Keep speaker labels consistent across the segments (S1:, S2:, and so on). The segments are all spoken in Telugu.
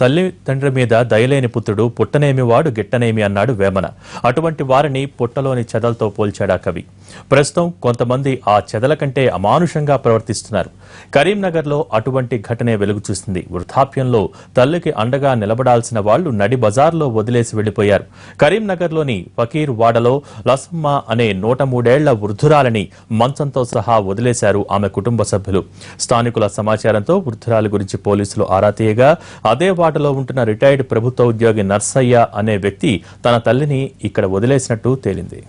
S1: తల్లి తండ్రి మీద దయలేని పుత్రుడు పుట్టనేమి వాడు గిట్టనేమి అన్నాడు వేమన. అటువంటి వారిని పుట్టలోని చెదలతో పోల్చాడా కవి. ప్రస్తుతం కొంతమంది ఆ చెదల కంటే అమానుషంగా ప్రవర్తిస్తున్నారు. కరీంనగర్లో అటువంటి ఘటనే వెలుగు చూసింది. వృద్ధాప్యంలో తల్లికి అండగా నిలబడాల్సిన వాళ్ళు నడి బజార్లో వదిలేసి వెళ్ళిపోయారు కరీంనగర్లోని ఫకీర్ వాడలో లసమ్మ అనే నూట మూడేళ్ళ వృద్ధురాలని మంచంతో సహా వదిలేశారు ఆమె కుటుంబ సభ్యులు. స్థానికుల సమాచారంతో వృద్ధురాలి గురించి పోలీసులు ఆరా తీయగా అదే వాడలో ఉంటున్న రిటైర్డ్ ప్రభుత్వ ఉద్యోగి నర్సయ్య అనే వ్యక్తి తన తల్లిని ఇక్కడ వదిలేసినట్టు తేలింది.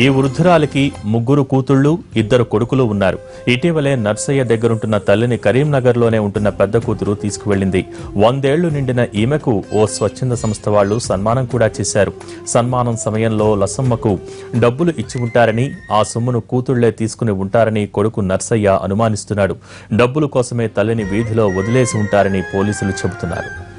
S1: ఈ వృద్ధురాలికి ముగ్గురు కూతుళ్ళు ఇద్దరు కొడుకులు ఉన్నారు. ఇటీవలే నర్సయ్య దగ్గరుంటున్న తల్లిని కరీంనగర్లోనే ఉంటున్న పెద్ద కూతురు తీసుకువెళ్ళింది వందేళ్ళు నిండిన ఈమెకు ఓ స్వచ్ఛంద సంస్థ వాళ్ళు సన్మానం కూడా చేశారు. సన్మానం సమయంలో లసమ్మకు డబ్బులు ఇచ్చి ఉంటారని ఆ సొమ్మును కూతుళ్ళే తీసుకుని ఉంటారని కొడుకు నర్సయ్య అనుమానిస్తున్నాడు. డబ్బుల కోసమే తల్లిని వీధిలో వదిలేసి ఉంటారని పోలీసులు చెబుతున్నారు.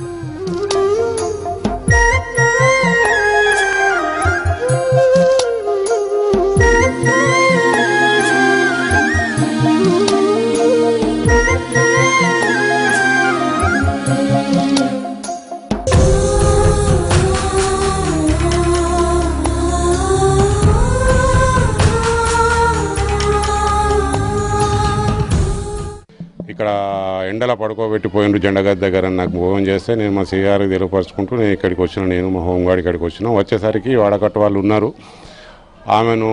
S2: ఇక్కడ ఎండల పడుకోబెట్టిపోయిండ్రు జెండగద్ దగ్గర నాకు ఫోన్ చేస్తే నేను మా సిఆర్కి తెలియపరుచుకుంటూ నేను ఇక్కడికి వచ్చిన నేను మా హోంగార్డ్ ఇక్కడికి వచ్చిన. వచ్చేసరికి వాడకట్టు వాళ్ళు ఉన్నారు. ఆమెను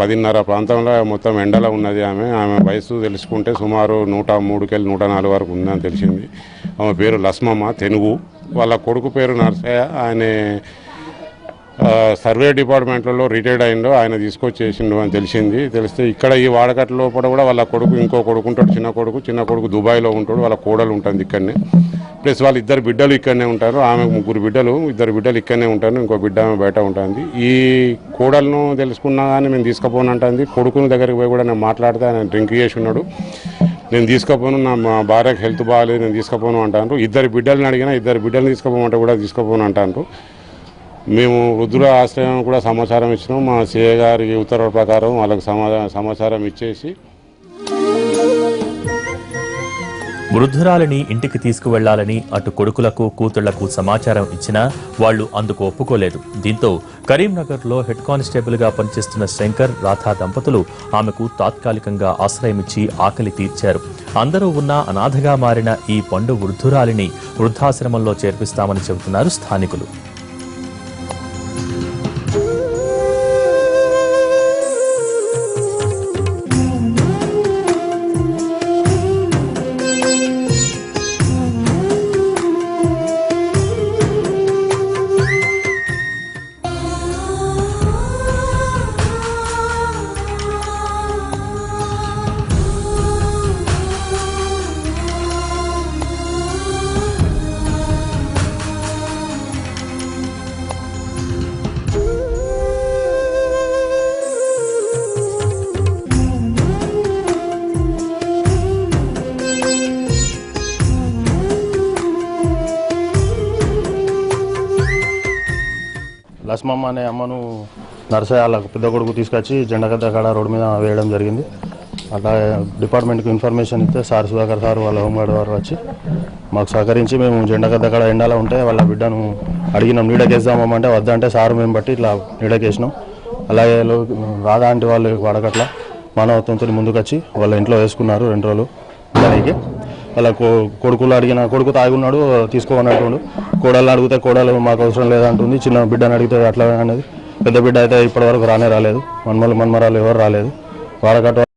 S2: పదిన్నర ప్రాంతంలో మొత్తం ఎండలో ఉన్నది ఆమె. ఆమె వయసు తెలుసుకుంటే సుమారు నూట మూడుకెళ్ళి నూట నాలుగు వరకు ఉందని తెలిసింది. ఆమె పేరు లస్మమ్మ తెనుగు వాళ్ళ కొడుకు పేరు నర్సయ్య. ఆయన సర్వే డిపార్ట్మెంట్లలో రిటైర్డ్ అయిందో ఆయన తీసుకొచ్చేసిండు అని తెలిసింది. తెలిస్తే ఇక్కడ ఈ వాడకట్ల లోపల కూడా వాళ్ళ కొడుకు ఇంకో కొడుకు ఉంటాడు చిన్న కొడుకు. చిన్న కొడుకు దుబాయ్లో ఉంటాడు వాళ్ళ కోడలు ఉంటుంది ఇక్కడనే. ప్లస్ వాళ్ళ ఇద్దరు బిడ్డలు ఇక్కడనే ఉంటారు. ఆమె ముగ్గురు బిడ్డలు ఇద్దరు బిడ్డలు ఇక్కడనే ఉంటారు. ఇంకో బిడ్డ ఆమె బయట ఉంటుంది. ఈ కోడలను తెలుసుకున్నా కానీ మేము తీసుకుపోనంటుంది. కొడుకుని దగ్గరికి పోయి కూడా నేను మాట్లాడితే ఆయన డ్రింక్ చేసి ఉన్నాడు. నేను తీసుకుపోను నా మా భార్యకు హెల్త్ బాగాలేదు నేను తీసుకుపోను అంటాను ఇద్దరు బిడ్డలను అడిగినా ఇద్దరు బిడ్డలు తీసుకుపోమంటే కూడా తీసుకుపోను అంటాను మేము వృద్ధుల ఆశ్రయం కూడా సమాచారం ఇచ్చినాం. మా సిఏ గారికి ఉత్తర్వుల ప్రకారం వాళ్ళకి సమాచారం ఇచ్చేసి
S1: వృద్ధురాలిని ఇంటికి తీసుకువెళ్ళాలని అటు కొడుకులకు కూతుళ్ళకు సమాచారం ఇచ్చినా వాళ్ళు అందుకు ఒప్పుకోలేదు. దీంతో కరీంనగర్లో హెడ్ కానిస్టేబుల్గా పనిచేస్తున్న శంకర్ రాధా దంపతులు ఆమెకు తాత్కాలికంగా ఆశ్రయమిచ్చి ఆకలి తీర్చారు. అందరూ ఉన్న అనాథగా మారిన ఈ పండు వృద్ధురాలిని వృద్ధాశ్రమంలో చేర్పిస్తామని చెబుతున్నారు స్థానికులు.
S3: లస్మమ్మ అనే అమ్మను నర్సయాలకు వాళ్ళ పెద్ద కొడుకు తీసుకొచ్చి జెండగద్ద కాడ రోడ్డు మీద వేయడం జరిగింది. అట్లా డిపార్ట్మెంట్కి ఇన్ఫర్మేషన్ ఇస్తే సార్ సుధాకర్ సార్ వాళ్ళ హోంగార్డ్ వారు వచ్చి మాకు సహకరించి మేము జెండగద్ద కాడ ఎండాలో ఉంటే వాళ్ళ బిడ్డను అడిగినాం నీడకేద్దామంటే వద్దంటే సార్ మేము బట్టి ఇట్లా నీడకేసినాం అలాగే రాధా ఆంటీ వాళ్ళు వాడకట్ల మానవత్వంతో ముందుకొచ్చి వాళ్ళ ఇంట్లో వేసుకున్నారు రెండు రోజులు. దానికి వాళ్ళ కొ- కొడుకులు అడిగిన కొడుకు తాగున్నాడు తీసుకోమన్నట్టు కోడలు అడిగితే కోడలు మాకు అవసరం లేదంటుంది చిన్న బిడ్డని అడిగితే అట్లా అనేది. పెద్ద బిడ్డ అయితే ఇప్పటివరకు రానే రాలేదు. మన్మలు మన్మరాలు ఎవరు రాలేదు. వాడకట్ట